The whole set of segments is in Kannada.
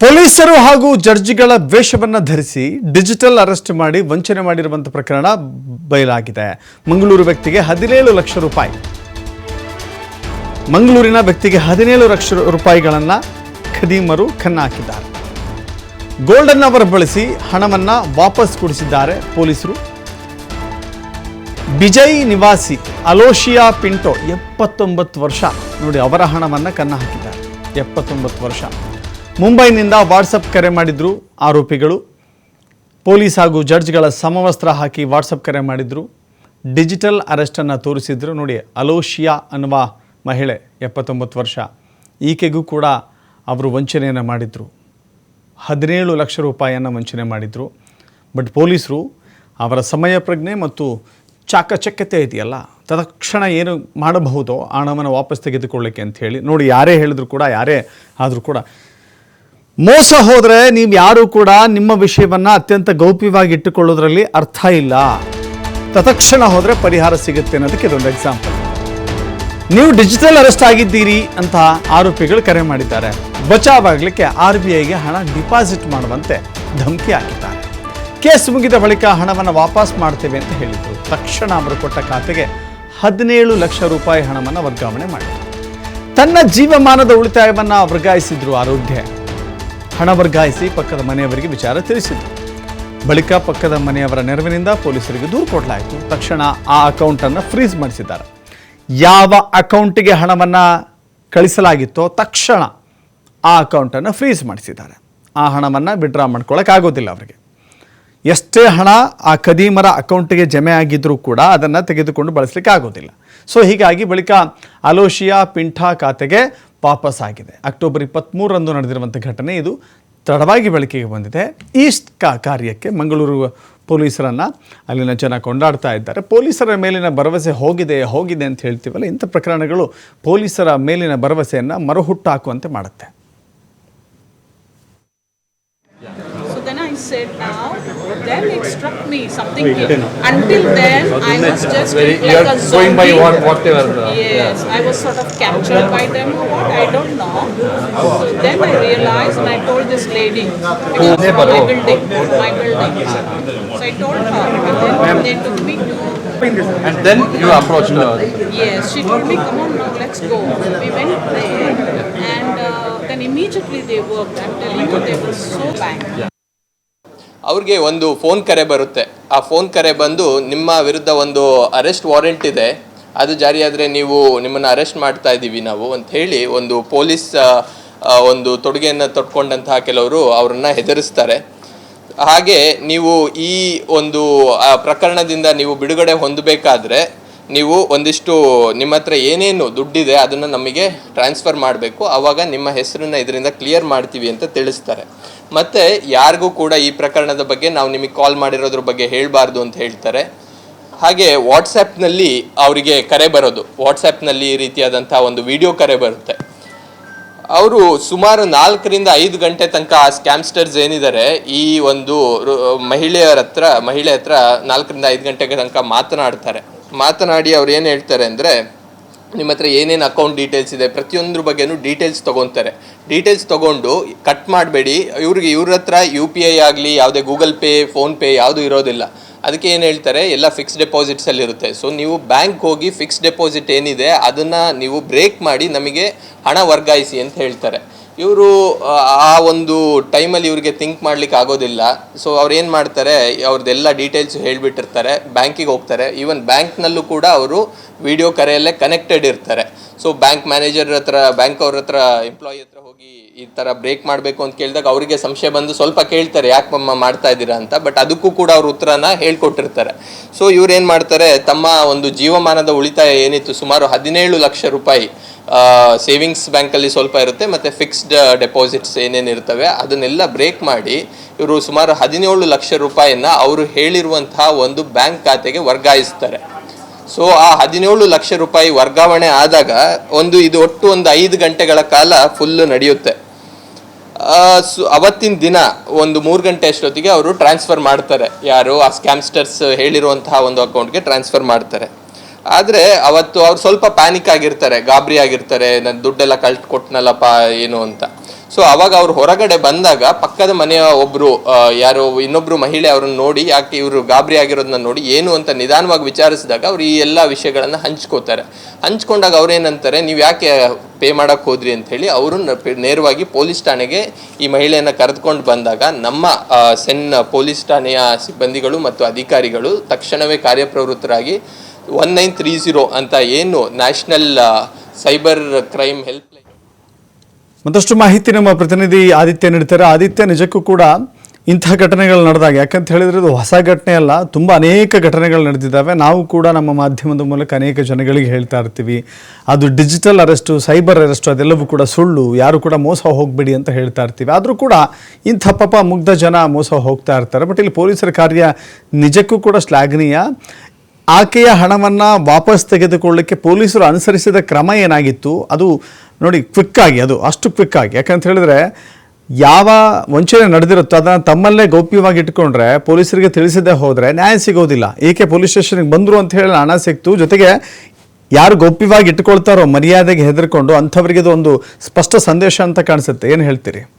ಪೊಲೀಸರು ಹಾಗೂ ಜಡ್ಜ್ಗಳ ವೇಷವನ್ನು ಧರಿಸಿ ಡಿಜಿಟಲ್ ಅರೆಸ್ಟ್ ಮಾಡಿ ವಂಚನೆ ಮಾಡಿರುವಂಥ ಪ್ರಕರಣ ಬಯಲಾಗಿದೆ. ಮಂಗಳೂರು ವ್ಯಕ್ತಿಗೆ ಹದಿನೇಳು ಲಕ್ಷ ರೂಪಾಯಿ. ಮಂಗಳೂರಿನ ವ್ಯಕ್ತಿಗೆ ಹದಿನೇಳು ಲಕ್ಷ ರೂಪಾಯಿಗಳನ್ನು ಖದೀಮರು ಕನ್ನ ಹಾಕಿದ್ದಾರೆ ಗೋಲ್ಡನ್ ಅವರ್ ಬಳಸಿ ಹಣವನ್ನು ವಾಪಸ್ ಕೊಡಿಸಿದ್ದಾರೆ ಪೊಲೀಸರು. ಬಿಜಯ್ ನಿವಾಸಿ ಅಲೋಶಿಯಾ ಪಿಂಟೋ ಎಪ್ಪತ್ತೊಂಬತ್ತು ವರ್ಷ. ನೋಡಿ, ಅವರ ಹಣವನ್ನು ಕನ್ನ ಹಾಕಿದ್ದಾರೆ. ಎಪ್ಪತ್ತೊಂಬತ್ತು ವರ್ಷ. ಮುಂಬೈನಿಂದ ವಾಟ್ಸಪ್ ಕರೆ ಮಾಡಿದ್ರು ಆರೋಪಿಗಳು. ಪೊಲೀಸ್ ಹಾಗೂ ಜಡ್ಜ್ಗಳ ಸಮವಸ್ತ್ರ ಹಾಕಿ ವಾಟ್ಸಪ್ ಕರೆ ಮಾಡಿದ್ರು. ಡಿಜಿಟಲ್ ಅರೆಸ್ಟನ್ನು ತೋರಿಸಿದ್ರು. ನೋಡಿ, ಅಲೋಶಿಯಾ ಅನ್ನುವ ಮಹಿಳೆ ಎಪ್ಪತ್ತೊಂಬತ್ತು ವರ್ಷ. ಈಕೆಗೂ ಕೂಡ ಅವರು ವಂಚನೆಯನ್ನು ಮಾಡಿದರು. ಹದಿನೇಳು ಲಕ್ಷ ರೂಪಾಯಿಯನ್ನು ವಂಚನೆ ಮಾಡಿದರು. ಬಟ್ ಪೊಲೀಸರು ಅವರ ಸಮಯ ಪ್ರಜ್ಞೆ ಮತ್ತು ಚಾಕಚಕ್ಯತೆ ಇದೆಯಲ್ಲ, ತತ್ಕ್ಷಣ ಏನು ಮಾಡಬಹುದೋ ಆ ಹಣವನ್ನು ವಾಪಸ್ ತೆಗೆದುಕೊಳ್ಳಿಕ್ಕೆ ಅಂತ ಹೇಳಿ. ನೋಡಿ, ಯಾರೇ ಹೇಳಿದ್ರು ಕೂಡ, ಯಾರೇ ಆದರೂ ಕೂಡ ಮೋಸ ಹೋದರೆ ನೀವು ಯಾರೂ ಕೂಡ ನಿಮ್ಮ ವಿಷಯವನ್ನು ಅತ್ಯಂತ ಗೌಪ್ಯವಾಗಿ ಇಟ್ಟುಕೊಳ್ಳೋದ್ರಲ್ಲಿ ಅರ್ಥ ಇಲ್ಲ. ತತ್ಕ್ಷಣ ಹೋದರೆ ಪರಿಹಾರ ಸಿಗುತ್ತೆ ಅನ್ನೋದಕ್ಕೆ ಇದೊಂದು ಎಕ್ಸಾಂಪಲ್ ನೀವು ಡಿಜಿಟಲ್ ಅರೆಸ್ಟ್ ಆಗಿದ್ದೀರಿ ಅಂತ ಆರೋಪಿಗಳು ಕರೆ ಮಾಡಿದ್ದಾರೆ. ಬಚಾವ್ ಆಗಲಿಕ್ಕೆ ಆರ್ ಬಿ ಐಗೆ ಹಣ ಡಿಪಾಸಿಟ್ ಮಾಡುವಂತೆ ಧಮಕಿ ಹಾಕಿದ್ದಾರೆ. ಕೇಸ್ ಮುಗಿದ ಬಳಿಕ ಹಣವನ್ನು ವಾಪಸ್ ಮಾಡ್ತೇವೆ ಅಂತ ಹೇಳಿದರು. ತಕ್ಷಣ ಅವರು ಕೊಟ್ಟ ಖಾತೆಗೆ ಹದಿನೇಳು ಲಕ್ಷ ರೂಪಾಯಿ ಹಣವನ್ನು ವರ್ಗಾವಣೆ ಮಾಡಿದರು. ತನ್ನ ಜೀವಮಾನದ ಉಳಿತಾಯವನ್ನು ವರ್ಗಾಯಿಸಿದ್ರು ಆರೋಗ್ಯ. ಹಣ ವರ್ಗಾಯಿಸಿ ಪಕ್ಕದ ಮನೆಯವರಿಗೆ ವಿಚಾರ ತಿಳಿಸಿದರು. ಬಳಿಕ ಪಕ್ಕದ ಮನೆಯವರ ನೆರವಿನಿಂದ ಪೊಲೀಸರಿಗೆ ದೂರು ಕೊಡಲಾಯಿತು. ತಕ್ಷಣ ಆ ಅಕೌಂಟನ್ನು ಫ್ರೀಸ್ ಮಾಡಿಸಿದ್ದಾರೆ. ಯಾವ ಅಕೌಂಟಿಗೆ ಹಣವನ್ನು ಕಳಿಸಲಾಗಿತ್ತೋ ತಕ್ಷಣ ಆ ಅಕೌಂಟನ್ನು ಫ್ರೀಸ್ ಮಾಡಿಸಿದ್ದಾರೆ. ಆ ಹಣವನ್ನು ವಿಡ್ರಾ ಮಾಡ್ಕೊಳ್ಳೋಕ್ಕಾಗೋದಿಲ್ಲ ಅವರಿಗೆ. ಎಷ್ಟೇ ಹಣ ಆ ಕದೀಮರ ಅಕೌಂಟಿಗೆ ಜಮೆ ಆಗಿದ್ದರೂ ಕೂಡ ಅದನ್ನು ತೆಗೆದುಕೊಂಡು ಬಳಸಲಿಕ್ಕೆ ಆಗೋದಿಲ್ಲ ಸೊ ಹೀಗಾಗಿ ಬಳಿಕ ಅಲೋಶಿಯಾ ಪಿಂಠಾ ಖಾತೆಗೆ ವಾಪಸ್ ಆಗಿದೆ. ಅಕ್ಟೋಬರ್ ಇಪ್ಪತ್ತ್ಮೂರರಂದು ನಡೆದಿರುವಂಥ ಘಟನೆ ಇದು ತಡವಾಗಿ ಬೆಳಕಿಗೆ ಬಂದಿದೆ. ಈ ಕಾ- ಕಾರ್ಯಕ್ಕೆ ಮಂಗಳೂರು ಪೊಲೀಸರನ್ನು ಅಲ್ಲಿನ ಜನ ಕೊಂಡಾಡ್ತಾ ಇದ್ದಾರೆ. ಪೊಲೀಸರ ಮೇಲಿನ ಭರವಸೆ ಹೋಗಿದೆ ಹೋಗಿದೆ ಅಂತ ಹೇಳ್ತೀವಲ್ಲ, ಇಂಥ ಪ್ರಕರಣಗಳು ಪೊಲೀಸರ ಮೇಲಿನ ಭರವಸೆಯನ್ನು ಮರುಹುಟ್ಟು ಹಾಕುವಂತೆ ಮಾಡುತ್ತೆ. So said now, then it struck me something here. Until then, I was just Very, like you're a going by what, whatever. uh, Yes, I was sort of captured by them or what, I don't know. So then I realized and I told this lady, because neighbor, from my oh. building, my building. So I told her, and then they took me to, And then you approached her. yes, she told me, come on now, let's go. We went there and uh, then immediately they worked. I'm telling you, they were so bang. ಅವ್ರಿಗೆ ಒಂದು ಫೋನ್ ಕರೆ ಬರುತ್ತೆ. ಆ ಫೋನ್ ಕರೆ ಬಂದು ನಿಮ್ಮ ವಿರುದ್ಧ ಒಂದು ಅರೆಸ್ಟ್ ವಾರೆಂಟ್ ಇದೆ. ಅದು ಜಾರಿಯಾದರೆ ನೀವು ನಿಮ್ಮನ್ನು ಅರೆಸ್ಟ್ ಮಾಡ್ತಾ ಇದ್ದೀವಿ ನಾವು ಅಂತ ಹೇಳಿ ಒಂದು ಪೊಲೀಸ್ ಒಂದು ತೊಡುಗೆಯನ್ನು ತೊಟ್ಕೊಂಡಂತಹ ಕೆಲವರು ಅವರನ್ನು ಹೆದರಿಸ್ತಾರೆ. ಹಾಗೆ ನೀವು ಈ ಒಂದು ಪ್ರಕರಣದಿಂದ ನೀವು ಬಿಡುಗಡೆ ಹೊಂದಬೇಕಾದ್ರೆ ನೀವು ಒಂದಿಷ್ಟು ನಿಮ್ಮ ಹತ್ರ ಏನೇನು ದುಡ್ಡಿದೆ ಅದನ್ನು ನಮಗೆ ಟ್ರಾನ್ಸ್ಫರ್ ಮಾಡಬೇಕು. ಆವಾಗ ನಿಮ್ಮ ಹೆಸರನ್ನು ಇದರಿಂದ ಕ್ಲಿಯರ್ ಮಾಡ್ತೀವಿ ಅಂತ ತಿಳಿಸ್ತಾರೆ. ಮತ್ತು ಯಾರಿಗೂ ಕೂಡ ಈ ಪ್ರಕರಣದ ಬಗ್ಗೆ ನಾವು ನಿಮಗೆ ಕಾಲ್ ಮಾಡಿರೋದ್ರ ಬಗ್ಗೆ ಹೇಳಬಾರ್ದು ಅಂತ ಹೇಳ್ತಾರೆ. ಹಾಗೆ ವಾಟ್ಸಪ್ನಲ್ಲಿ ಅವರಿಗೆ ಕರೆ ಬರೋದು. ವಾಟ್ಸಪ್ನಲ್ಲಿ ಈ ರೀತಿಯಾದಂಥ ಒಂದು ವಿಡಿಯೋ ಕರೆ ಬರುತ್ತೆ. ಅವರು ಸುಮಾರು ನಾಲ್ಕರಿಂದ ಐದು ಗಂಟೆ ತನಕ ಆ ಸ್ಕ್ಯಾಮ್ಸ್ಟರ್ಸ್ ಏನಿದ್ದಾರೆ, ಈ ಒಂದು ಮಹಿಳೆಯರ ಹತ್ರ, ಮಹಿಳೆ ಹತ್ರ ನಾಲ್ಕರಿಂದ ಐದು ಗಂಟೆಗೆ ತನಕ ಮಾತನಾಡ್ತಾರೆ. ಮಾತನಾಡಿ ಅವ್ರು ಏನು ಹೇಳ್ತಾರೆ ಅಂದರೆ ನಿಮ್ಮ ಹತ್ರ ಏನೇನು ಅಕೌಂಟ್ ಡೀಟೇಲ್ಸ್ ಇದೆ, ಪ್ರತಿಯೊಂದ್ರ ಬಗ್ಗೆನೂ ಡೀಟೇಲ್ಸ್ ತೊಗೊತಾರೆ. ಡೀಟೇಲ್ಸ್ ತೊಗೊಂಡು ಕಟ್ ಮಾಡಬೇಡಿ. ಇವ್ರಿಗೆ ಇವ್ರ ಹತ್ರ ಯು ಪಿ ಐ ಆಗಲಿ, ಯಾವುದೇ ಗೂಗಲ್ ಪೇ ಫೋನ್ಪೇ ಯಾವುದೂ ಇರೋದಿಲ್ಲ. ಅದಕ್ಕೆ ಏನು ಹೇಳ್ತಾರೆ, ಎಲ್ಲ ಫಿಕ್ಸ್ ಡೆಪಾಸಿಟ್ಸಲ್ಲಿ ಇರುತ್ತೆ. ಸೊ ನೀವು ಬ್ಯಾಂಕ್ ಹೋಗಿ ಫಿಕ್ಸ್ ಡೆಪಾಸಿಟ್ ಏನಿದೆ, ಅದನ್ನು ನೀವು ಬ್ರೇಕ್ ಮಾಡಿ ನಮಗೆ ಹಣ ವರ್ಗಾಯಿಸಿ ಅಂತ ಹೇಳ್ತಾರೆ. ಇವರು, ಆ ಒಂದು ಟೈಮಲ್ಲಿ ಇವರಿಗೆ ಥಿಂಕ್ ಮಾಡ್ಲಿಕ್ಕೆ ಆಗೋದಿಲ್ಲ. ಸೊ ಅವ್ರು ಏನು ಮಾಡ್ತಾರೆ ಅವ್ರದ್ದೆಲ್ಲ ಡೀಟೇಲ್ಸ್ ಹೇಳಿಬಿಟ್ಟಿರ್ತಾರೆ ಬ್ಯಾಂಕಿಗೆ ಹೋಗ್ತಾರೆ. ಈವನ್ ಬ್ಯಾಂಕ್ನಲ್ಲೂ ಕೂಡ ಅವರು ವಿಡಿಯೋ ಕರೆಯಲ್ಲೇ ಕನೆಕ್ಟೆಡ್ ಇರ್ತಾರೆ. ಸೊ ಬ್ಯಾಂಕ್ ಮ್ಯಾನೇಜರ್ ಹತ್ರ ಬ್ಯಾಂಕ್ ಅವ್ರ ಹತ್ರ ಎಂಪ್ಲಾಯಿ ಹತ್ರ ಹೋಗಿ ಈ ಥರ ಬ್ರೇಕ್ ಮಾಡಬೇಕು ಅಂತ ಕೇಳಿದಾಗ ಅವರಿಗೆ ಸಂಶಯ ಬಂದು ಸ್ವಲ್ಪ ಕೇಳ್ತಾರೆ, ಯಾಕೆ ಮಮ್ಮ ಮಾಡ್ತಾ ಇದ್ದೀರಾ ಅಂತ. ಬಟ್ ಅದಕ್ಕೂ ಕೂಡ ಅವ್ರ ಉತ್ತರನ ಹೇಳ್ಕೊಟ್ಟಿರ್ತಾರೆ. ಸೊ ಏನು ಮಾಡ್ತಾರೆ, ತಮ್ಮ ಒಂದು ಜೀವಮಾನದ ಉಳಿತಾಯ ಏನಿತ್ತು, ಸುಮಾರು ಹದಿನೇಳು ಲಕ್ಷ ರೂಪಾಯಿ ಸೇವಿಂಗ್ಸ್ ಬ್ಯಾಂಕಲ್ಲಿ ಸ್ವಲ್ಪ ಇರುತ್ತೆ, ಮತ್ತು ಫಿಕ್ಸ್ಡ್ ಡೆಪಾಸಿಟ್ಸ್ ಏನೇನು ಇರ್ತವೆ, ಅದನ್ನೆಲ್ಲ ಬ್ರೇಕ್ ಮಾಡಿ ಇವರು ಸುಮಾರು ಹದಿನೇಳು ಲಕ್ಷ ರೂಪಾಯಿಯನ್ನು ಅವರು ಹೇಳಿರುವಂತಹ ಒಂದು ಬ್ಯಾಂಕ್ ಖಾತೆಗೆ ವರ್ಗಾಯಿಸ್ತಾರೆ. ಸೊ ಆ ಹದಿನೇಳು ಲಕ್ಷ ರೂಪಾಯಿ ವರ್ಗಾವಣೆ ಆದಾಗ ಒಂದು ಇದು ಒಟ್ಟು ಒಂದು ಐದು ಗಂಟೆಗಳ ಕಾಲ ಫುಲ್ಲು ನಡೆಯುತ್ತೆ. ಸು- ಅವತ್ತಿನ ದಿನ ಒಂದು ಮೂರು ಗಂಟೆ ಅಷ್ಟೊತ್ತಿಗೆ ಅವರು ಟ್ರಾನ್ಸ್ಫರ್ ಮಾಡ್ತಾರೆ. ಯಾರು, ಆ ಸ್ಕ್ಯಾಮ್ಸ್ಟರ್ಸ್ ಹೇಳಿರುವಂತಹ ಒಂದು ಅಕೌಂಟ್ಗೆ ಟ್ರಾನ್ಸ್ಫರ್ ಮಾಡ್ತಾರೆ. ಆದ್ರೆ ಅವತ್ತು ಅವ್ರು ಸ್ವಲ್ಪ ಪ್ಯಾನಿಕ್ ಆಗಿರ್ತಾರೆ, ಗಾಬರಿ ಆಗಿರ್ತಾರೆ ನನ್ನ ದುಡ್ಡೆಲ್ಲ ಕಳ್ಟ್ ಕೊಟ್ನಲ್ಲಪ್ಪ ಏನು ಅಂತ. ಸೊ ಅವಾಗ ಅವ್ರು ಹೊರಗಡೆ ಬಂದಾಗ ಪಕ್ಕದ ಮನೆಯ ಒಬ್ರು ಯಾರೋ ಇನ್ನೊಬ್ರು ಮಹಿಳೆ ಅವ್ರನ್ನ ನೋಡಿ, ಯಾಕೆ ಇವರು ಗಾಬರಿ ಆಗಿರೋದನ್ನ ನೋಡಿ, ಏನು ಅಂತ ನಿಧಾನವಾಗಿ ವಿಚಾರಿಸಿದಾಗ ಅವ್ರು ಈ ಎಲ್ಲ ವಿಷಯಗಳನ್ನ ಹಂಚ್ಕೋತಾರೆ. ಹಂಚ್ಕೊಂಡಾಗ ಅವ್ರೇನಂತಾರೆ ನೀವು ಯಾಕೆ ಪೇ ಮಾಡಕ್ ಹೋದ್ರಿ? ಅಂತ ಹೇಳಿ ಅವರು ನೇರವಾಗಿ ಪೊಲೀಸ್ ಠಾಣೆಗೆ ಈ ಮಹಿಳೆಯನ್ನ ಕರೆದುಕೊಂಡು ಬಂದಾಗ ನಮ್ಮ ಸೆನ್ ಪೊಲೀಸ್ ಠಾಣೆಯ ಸಿಬ್ಬಂದಿಗಳು ಮತ್ತು ಅಧಿಕಾರಿಗಳು ತಕ್ಷಣವೇ ಕಾರ್ಯಪ್ರವೃತ್ತರಾಗಿ ಒನ್ ನೈನ್ ತ್ರೀ ಜೀರೋ ಅಂತ ಏನು national cyber crime helpline ಮತ್ತಷ್ಟು ಮಾಹಿತಿ ನಮ್ಮ ಪ್ರತಿನಿಧಿ ಆದಿತ್ಯ ನೀಡ್ತಾರೆ. ಆದಿತ್ಯ, ನಿಜಕ್ಕೂ ಕೂಡ ಇಂಥ ಘಟನೆಗಳು ನಡೆದಾಗ. ಯಾಕಂತ ಹೇಳಿದ್ರೆ ಇದು ಹೊಸ ಘಟನೆ ಅಲ್ಲ, ತುಂಬ ಅನೇಕ ಘಟನೆಗಳು ನಡೆದಿದ್ದಾವೆ. ನಾವು ಕೂಡ ನಮ್ಮ ಮಾಧ್ಯಮದ ಮೂಲಕ ಅನೇಕ ಜನಗಳಿಗೆ ಹೇಳ್ತಾ ಇರ್ತೀವಿ. ಅದು ಡಿಜಿಟಲ್ ಅರೆಸ್ಟು, ಸೈಬರ್ ಅರೆಸ್ಟು, ಅದೆಲ್ಲವೂ ಕೂಡ ಸುಳ್ಳು. ಯಾರು ಕೂಡ ಮೋಸ ಹೋಗಬೇಡಿ ಅಂತ ಹೇಳ್ತಾ ಇರ್ತೀವಿ. ಆದರೂ ಕೂಡ ಇಂಥ ಪಾಪ ಮುಗ್ಧ ಜನ ಮೋಸ ಹೋಗ್ತಾ ಇರ್ತಾರೆ. ಬಟ್ ಇಲ್ಲಿ ಪೊಲೀಸರ ಕಾರ್ಯ ನಿಜಕ್ಕೂ ಕೂಡ ಶ್ಲಾಘನೀಯ. ಆಕೆಯ ಹಣವನ್ನು ವಾಪಸ್ ತೆಗೆದುಕೊಳ್ಳಿಕ್ಕೆ ಪೊಲೀಸರು ಅನುಸರಿಸಿದ ಕ್ರಮ ಏನಾಗಿತ್ತು? ಅದು ನೋಡಿ ಕ್ವಿಕ್ ಆಗಿ, ಅದು ಅಷ್ಟು ಕ್ವಿಕ್ ಆಗಿ. ಯಾಕಂತ ಹೇಳಿದ್ರೆ, ಯಾವ ವಂಚನೆ ನಡೆದಿರುತ್ತೋ ಅದನ್ನು ತಮ್ಮಲ್ಲೇ ಗೌಪ್ಯವಾಗಿ ಇಟ್ಕೊಂಡ್ರೆ ಪೊಲೀಸರಿಗೆ ತಿಳಿಸದೆ ಹೋದರೆ ನ್ಯಾಯ ಸಿಗೋದಿಲ್ಲ. ಏಕೆ ಪೊಲೀಸ್ ಸ್ಟೇಷನ್ಗೆ ಬಂದರು ಅಂತ ಹೇಳಿ ಹಣ ಸಿಕ್ತು. ಜೊತೆಗೆ ಯಾರು ಗೌಪ್ಯವಾಗಿ ಇಟ್ಕೊಳ್ತಾರೋ ಮರ್ಯಾದೆಗೆ ಹೆದರ್ಕೊಂಡು ಅಂಥವರಿಗೆ ಒಂದು ಸ್ಪಷ್ಟ ಸಂದೇಶ ಅಂತ ಕಾಣಿಸುತ್ತೆ. ಏನು ಹೇಳ್ತೀರಿ?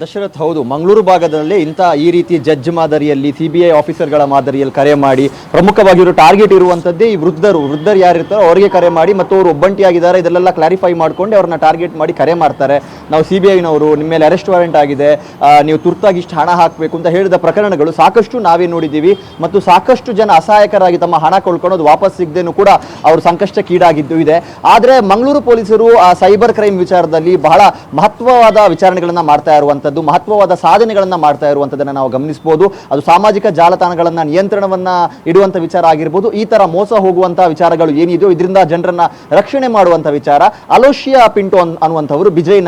ದಶರಥ್ ಹೌದು, ಮಂಗಳೂರು ಭಾಗದಲ್ಲಿ ಇಂಥ ಈ ರೀತಿ ಜಡ್ಜ್ ಮಾದರಿಯಲ್ಲಿ ಸಿ ಬಿ ಐ ಆಫೀಸರ್ಗಳ ಮಾದರಿಯಲ್ಲಿ ಕರೆ ಮಾಡಿ ಪ್ರಮುಖವಾಗಿ ಇವರು ಟಾರ್ಗೆಟ್ ಇರುವಂಥದ್ದೇ ಈ ವೃದ್ಧರು. ವೃದ್ಧರು ಯಾರಿರ್ತಾರೋ ಅವರಿಗೆ ಕರೆ ಮಾಡಿ ಮತ್ತು ಅವರು ಒಬ್ಬಂಟಿಯಾಗಿದ್ದಾರೆ, ಇದೆಲ್ಲ ಕ್ಲಾರಿಫೈ ಮಾಡಿಕೊಂಡು ಅವ್ರನ್ನ ಟಾರ್ಗೆಟ್ ಮಾಡಿ ಕರೆ ಮಾಡ್ತಾರೆ. ನಾವು ಸಿ ಬಿ ಐನವರು ನಿಮ್ಮ ಮೇಲೆ ಅರೆಸ್ಟ್ ವಾರೆಂಟ್ ಆಗಿದೆ ನೀವು ತುರ್ತಾಗಿ ಇಷ್ಟು ಹಣ ಹಾಕಬೇಕು ಅಂತ ಹೇಳಿದ ಪ್ರಕರಣಗಳು ಸಾಕಷ್ಟು ನಾವೇ ನೋಡಿದ್ದೀವಿ ಮತ್ತು ಸಾಕಷ್ಟು ಜನ ಅಸಹಾಯಕರಾಗಿ ತಮ್ಮ ಹಣ ಕೊಳ್ಕೊಳೋದು ವಾಪಸ್ ಸಿಗದೇನು ಕೂಡ ಅವರು ಸಂಕಷ್ಟಕ್ಕೀಡಾಗಿದ್ದು ಇದೆ. ಆದರೆ ಮಂಗಳೂರು ಪೊಲೀಸರು ಆ ಸೈಬರ್ ಕ್ರೈಮ್ ವಿಚಾರದಲ್ಲಿ ಬಹಳ ಮಹತ್ವವಾದ ವಿಚಾರಣೆಗಳನ್ನು ಮಾಡ್ತಾ ಇರುವಂಥದ್ದು ಮಹತ್ವವಾದ ಸಾಧನೆಗಳನ್ನು ಮಾಡ್ತಾ ಇರುವಂಥದ್ದನ್ನು ನಾವು ಗಮನಿಸ್ಬೋದು. ಅದು ಸಾಮಾಜಿಕ ಜಾಲತಾಣಗಳನ್ನ ನಿಯಂತ್ರಣವನ್ನ ಇಡುವಂಥ ವಿಚಾರ ಆಗಿರ್ಬೋದು. ಈ ಥರ ಮೋಸ ಹೋಗುವಂಥ ವಿಚಾರಗಳು ಏನಿದೆಯೋ, ಇದರಿಂದ ಜನರನ್ನು ರಕ್ಷಣೆ ಮಾಡುವಂಥ ವಿಚಾರ. ಅಲೋಷಿಯಾ ಪಿಂಟೋ ಅನ್- ಅನ್ನುವಂಥವರು ಬಿಜೈನ